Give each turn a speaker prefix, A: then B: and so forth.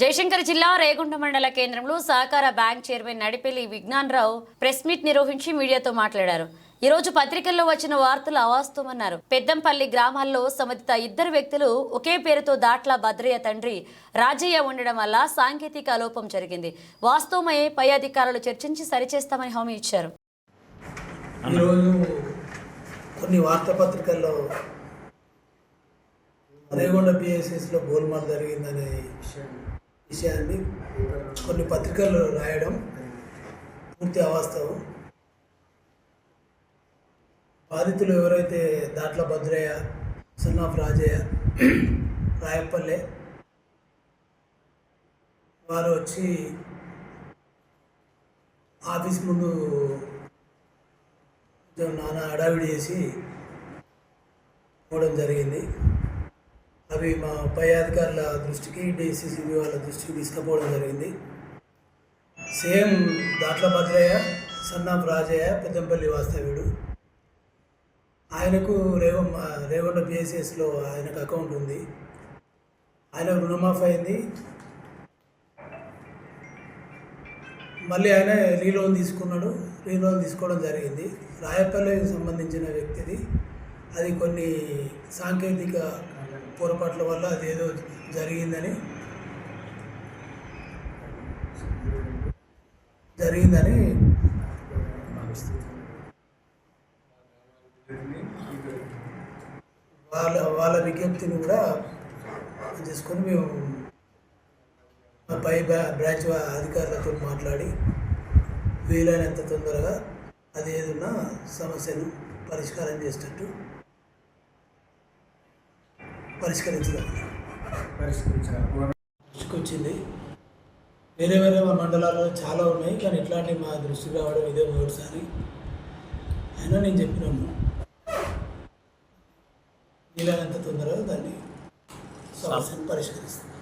A: జయశంకర్ జిల్లా రేగుండ మండల కేంద్రంలో సహకార bank chairman Nadipelli Vignan Rao press meet నిర్వహించి మీడియాతో మాట్లాడారు. ఈ రోజు పత్రికల్లో వచ్చిన వార్తలు అవాస్తవమన్నారు. పెద్దంపల్లి గ్రామాల్లో సమతిత ఇద్దరు వ్యక్తులు ఒకే పేరుతో దాట్ల భద్రయ్య తండ్రి రాజయ్య ఉండడం వల్ల సాంకేతిక లోపం జరిగింది. వాస్తవమై పై అధికారులు చర్చించి సరిచేస్తామని హామీ ఇచ్చారు.
B: ఈరోజు కొన్ని వార్తాపత్రికల్లో రేగొండ పిఎస్ఎస్లో గోల్మాల్ జరిగిందనే విషయాన్ని కొన్ని పత్రికలు రాయడం పూర్తి అవాస్తవం. బాధితులు ఎవరైతే దాట్ల భద్రయ్య సున్నాఫ్ రాజయ్య రాయపల్లె వారు వచ్చి ఆఫీస్ ముందు నానా హడావిడి చేసి పోవడం జరిగింది. అవి మా పై అధికారుల దృష్టికి డిసిసిబి వాళ్ళ దృష్టికి తీసుకుపోవడం జరిగింది. Same Datla Bhadraiah son of Rajaiah Peddampalli వాస్తవ్యుడు. ఆయనకు రేవ రేవండ బిఎస్ఎస్లో ఆయనకు అకౌంట్ ఉంది. ఆయన రుణమాఫ్ అయింది. మళ్ళీ ఆయన రీలోన్ తీసుకున్నాడు. రీలోన్ తీసుకోవడం జరిగింది. రాయపల్లికి సంబంధించిన వ్యక్తిది. అది కొన్ని సాంకేతిక పొరపాట్ల వల్ల అదేదో జరిగిందని జరిగిందని వాళ్ళ వాళ్ళ విజ్ఞప్తిని కూడా చేసుకొని మేము పై బ్రా- బ్రాంచ్ అధికారులతో మాట్లాడి వీలైనంత తొందరగా అది ఏదున్నా సమస్యను పరిష్కారం చేసేటట్టు పరిష్కరించడం వచ్చింది వేరే వేరే మా మండలాల్లో చాలా ఉన్నాయి కానీ ఇట్లాంటివి మా దృష్టికి రావడం ఇదే మొదటిసారి. అయినా నేను చెప్పినాను వీలైనంత తొందరగా దాన్ని సమస్యను పరిష్కరిస్తాను.